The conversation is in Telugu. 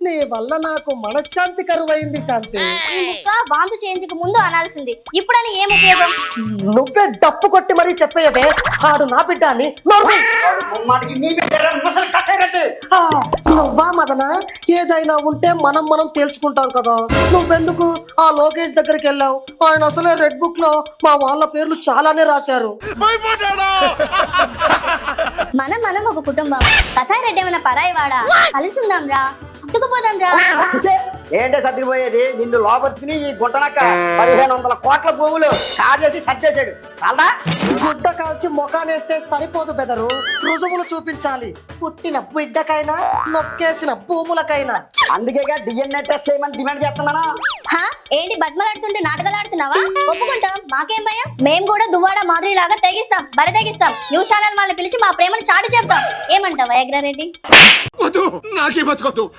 నీ వల్ల నాకు మనశ్శాంతి కరువైంది శాంతి. ఈ ముక్క వాంతు చేయించక ముందు అనాల్సింది. ఇప్పుడని ఏం ఉపయోగం? నువ్వే డప్పు కొట్టి మరీ చెప్పేయవే. ఆడు నా బిడ్డ అని నోర్మై. ముమ్మాటికి నీ బిడ్డ ముసలి కసేరట్టు. ఆ, నువ్వా మదన? ఏదైనా ఉంటే మనం మనం తేల్చుకుంటాం కదా. నువ్వెందుకు ఆ లోకేష్ దగ్గరికి వెళ్ళావు? ఆయన అసలే రెడ్ బుక్లో మా వాళ్ళ పేర్లు చాలానే రాశారు. మనం మనం ఒక కుటుంబం. కసాయి రెడ్డి ఏమైనా పరాయి వాడా? కలిసి ఉందాం రా సర్దుకుపోదాం రా ఏంటే సర్దిపోయేది? నిన్ను లోపరుచుకుని ఈ గుంటనక్క. పదిహేను వందల కోట్ల భూములు కాజేసి సర్దేశాడు కాదా గుడ్డ కాల్చి ముఖానేస్తే సరిపోదు బెదరు. రుజువులు చూపించాలి. పుట్టిన బిడ్డకైనా నొక్కేసిన భూములకైనా. అందుకేగా డిఎన్ఏ టెస్ట్ చేయమని డిమాండ్ చేస్తున్నానా? హా? ఏంటి బద్మలాడుతుంటే నాటకాలు ఆడుతున్నావా ఒప్పుకుంటాం. మాకేం భయం? మేం కూడా దువ్వాడ మాదిరి లాగా తెగిస్తాం. బరి తెగిస్తాం. న్యూస్ ఛానల్ వాళ్ళని పిలిచి మా ప్రేమను చాటి చెప్తాం ఏమంటావా ఎగ్రారెడ్డి వద్దు. నాకే బతకొద్దు.